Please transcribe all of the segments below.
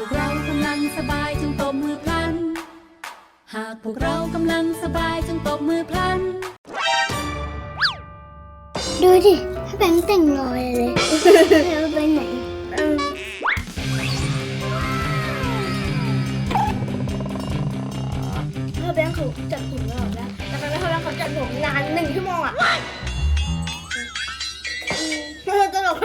พวกเรากำลังสบายจงตบมือพลัน หากพวกเรากำลังสบายจงตบมือพลัน ดูดิถ้าแบงค์แต่งรอยเลยแล้วไปไหนพ่อแบงค์เขาจัดผมแล้วนะแต่ตอนนั้นพ่อแบงค์เขาจัดผมนานหนึ่งชั่วโมงอะอืมตลก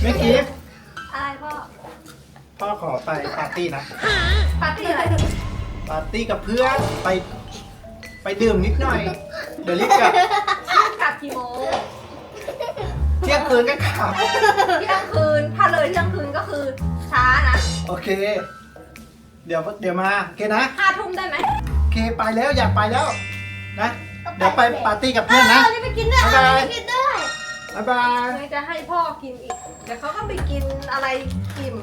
เมื่อกี้อะไรพ่อพ่อขอไปปาร์ตี้นะ ปาร์ตี้อะไรปาร์ตี้กับเพื่อนไป ไปดื่มนิดหน่อย เดี๋ยวรีบกลับกลับกี่โมงเที่ยงคืนก็กลับเที่ยงคืน ถ้าเลยเที่ยงคืนก็คือช้านะ โอเค เดี๋ยวเดี๋ยวมาโอเคนะห้าทุ่มได้ไหมโอเคไปแล้วอยากไปแล้วนะ เดี๋ยวไปปาร์ตี้กับเพื่อนนะเออนี่ไปกินด้วย บ๊ายบายเออไปกินด้วยบ๊ายบายไม่จะให้พ่อกินอีก เดี๋ยวเขาก็ไปกินอะไรกิน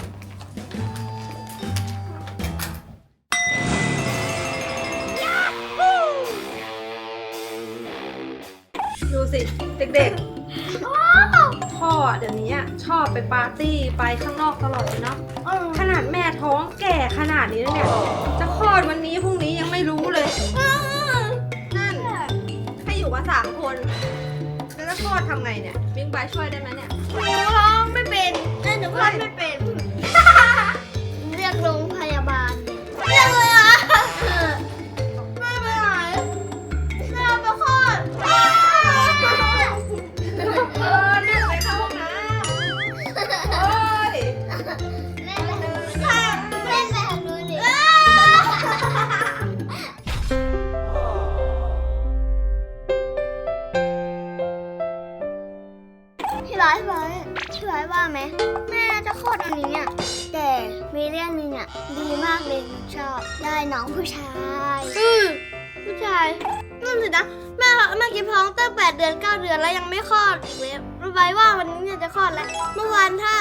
ดูสิ เด็กๆ พ่อเดี๋ยวนี้อะชอบไปปาร์ตี้ไปข้างนอกตลอดเลยเนาะขนาดแม่ท้องแก่ขนาดนี้แล้วเนี่ย จะคลอดวันนี้พรุ่งนี้ยังไม่รู้เลย นั่นให้อยู่มาสามคน แล้วจะคลอดทำไงเนี่ยบิงบายช่วยได้ไหมเนี่ยหนูร้องไม่เป็น หนูร้องไม่เป็นเรียกโรงพยาบาลเรียกเลยอะแม่ไปไหนแม่ไปคลอดเออเนี่ยไปเข้าห้องน้ำเอ้ยแม่ไปทางนู้นแม่ไปทางนู้นดิพี่ร้อยพี่ร้อย พี่ร้อยว่าไหมแม่จะคลอดวันนี้อะแต่มีเรื่องหนึงอะดีมากเลยหนูชอบได้น้องผู้ชายอือผู้ชายนั่นสินะแม่แม่กินท้องตั้งแปดเดือนเก้าเดือนแล้วยังไม่คลอดอีกเลยรู้ไหมว่าวันนี้เนี่ยจะคลอดแล้ว เมื่อวานถ้า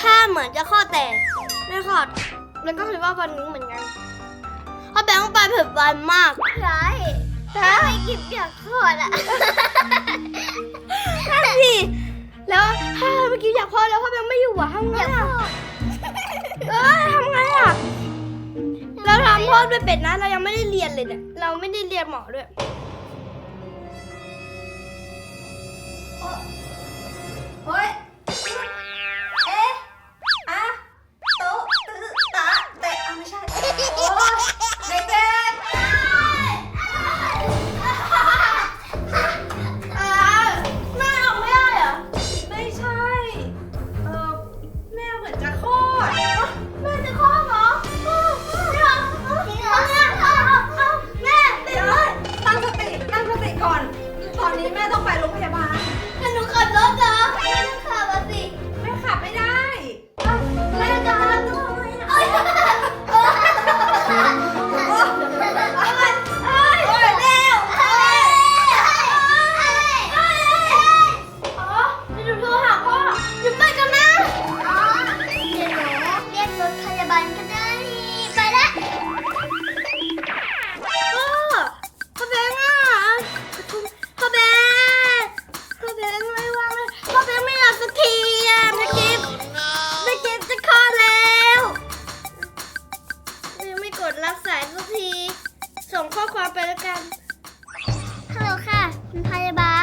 ถ้าเหมือนจะคลอดแต่ไม่คลอด แล้วก็คิดว่าวันนี้เหมือนกันเพราะแบงค์ไปเผิดวันมาก ใช่ถ้าให้กินอยากคลอดอะ นั่นสิแล้วถ้าเมื่อกี้อยากคลอดแล้วพ่อแบงค์ไม่อยู่อะทำไงอะเออทำไงอะเราทำคลอดไม่เป็นนะ เรายังไม่ได้เรียนเลยเนี่ยเราไม่ได้เรียนหมอด้วยเฮ้ย พยาบาล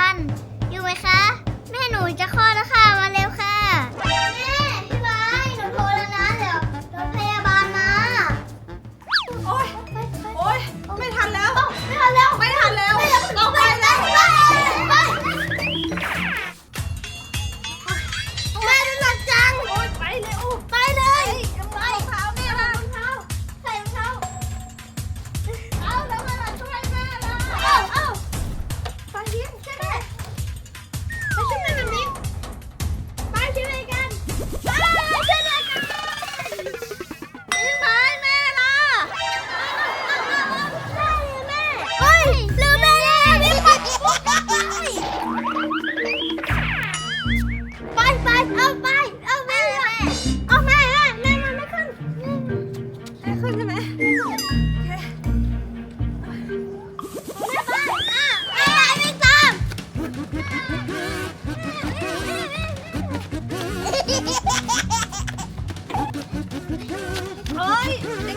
เฮ้ย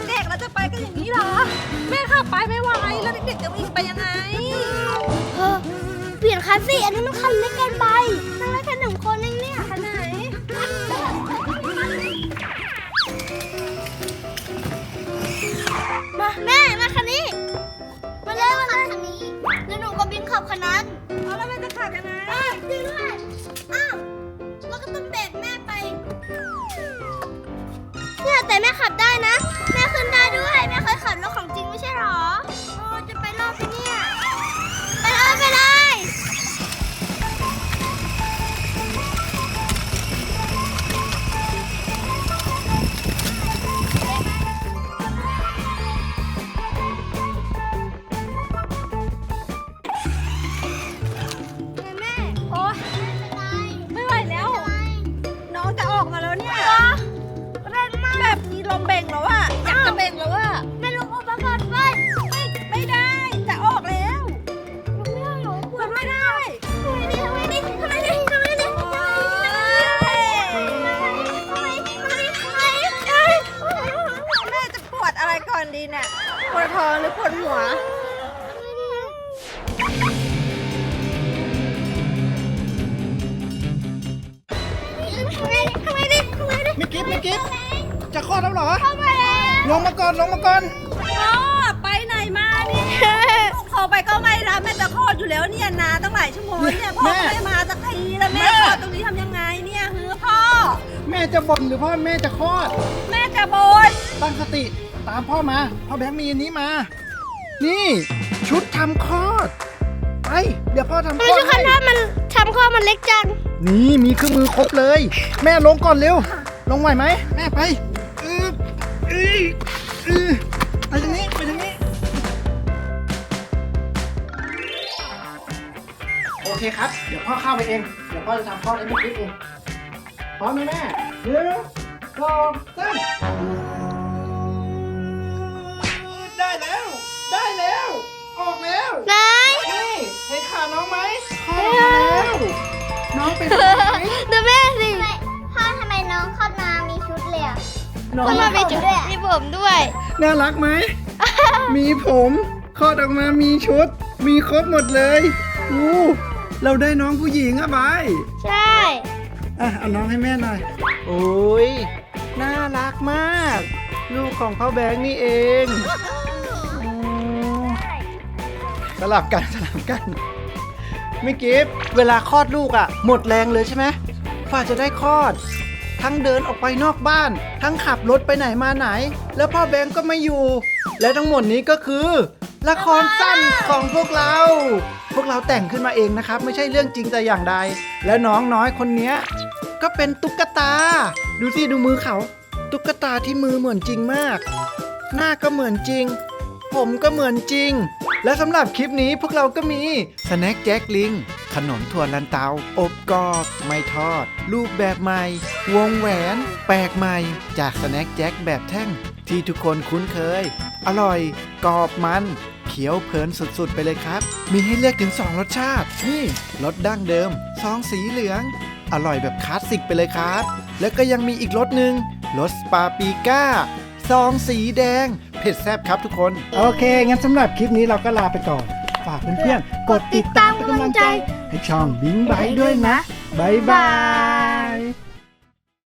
เด็กๆเราจะไปกันอย่างนี้เหรอ แม่ขับไปไม่ไหวแล้วเด็กๆ จะวิ่งไปยังไง เออเปลี่ยนคันสิอันนี้มันคันเล็กเกินไป นั่งได้แค่หนึ่งคนเองเนี่ยคันไหน มาแม่มาคันนี้ มาเลยมาเลยคันนี้แล้วหนูก็บินขับคันนั้น เอาแล้วแม่จะขับยังไงอ้าวจริงด้วย ม่ ปวดท้องหรือปวดหัวไม่กิฟไม่กิฟจะคลอดแล้วเหรอ ลงมาก่อน ลงมาก่อนพ่อไปไหนมาเนี่ยลูกโทรไปก็ไม่รับแม่จะคลอดอยู่แล้วเนี่ยนานตั้งหลายชั่วโมงเนี่ยพ่อแม่ไม่มาสักทีแล้วแม่แม่ คลอดตรงนี้ทำยังไงเนี่ยฮือพ่อ แม่จะบ่นหรือพ่อแม่จะคลอด แม่จะบนตั้งสติ ตามพ่อมาพ่อแบงค์มีอันนี้มา นี่ ชุดทำคลอด ไป เดี๋ยวพ่อทำคลไม่อดใช่คันให้ถ้ามันทำข้อมันเล็กจัง นี่มีเครื่องมือครบเลย แม่ลงก่อนเร็ว ลงไหวไหมแม่ไปอืออืออือไปทางนี้ไปทางนี้ โอเคครับ เดี๋ยวพ่อเข้าไปเอง เดี๋ยวพ่อจะทำคลอดให้แม่คิดเองพร้อมไหมแม่หนึ่งสองสาม น้องเป็นไหมดูแม่สิพ่อทำไมน้องเข้ามามีชุดเลยอะน้องเข้ามามีชุดมีผมด้วย น่ารักไหม มีผมคลอดออกมามีชุด มีครบหมดเลยอู้เราได้น้องผู้หญิงอะบายใช่อะเอาน้องให้แม่หน่อย โอ้ย น่ารักมาก ลูกของพ่อแบงค์นี่เองโอ้สลับกันสลับกัน ไม่กิฟเวลาคลอดลูกอะหมดแรงเลยใช่ไหมกว่าจะได้คลอด ทั้งเดินออกไปนอกบ้าน ทั้งขับรถไปไหนมาไหน แล้วพ่อแบงค์ก็ไม่อยู่ และทั้งหมดนี้ก็คือ ละครสั้นของพวกเรา พวกเราแต่งขึ้นมาเองนะครับ ไม่ใช่เรื่องจริงแต่อย่างใด และน้องน้อยคนเนี้ยก็เป็นตุ๊กตา ดูสิดูมือเขา ตุ๊กตาที่มือเหมือนจริงมาก หน้าก็เหมือนจริง ผมก็เหมือนจริง และสำหรับคลิปนี้พวกเราก็มีสแน็คแจ็คลิง ขนมถั่วลันเตา อบกรอบไม่ทอด รูปแบบใหม่ วงแหวน แปลกใหม่ จากสแน็คแจ็คแบบแท่ง ที่ทุกคนคุ้นเคย อร่อย กรอบมันเขียวเพลินสุดๆ ไปเลยครับ มีให้เลือกถึง 2 รสชาติ นี่รสดั้งเดิมซองสีเหลือง อร่อยแบบคลาสสิกไปเลยครับ แล้วก็ยังมีอีกรสหนึ่งรสปาปริก้าซองสีแดง เผ็ดแซ่บครับทุกคน โอเค งั้นสำหรับคลิปนี้เราก็ลาไปก่อน ฝากเพื่อนๆ กดติดตามเป็นกำลังใจ ให้ช่องบิงไบด้วยนะ บ๊ายบาย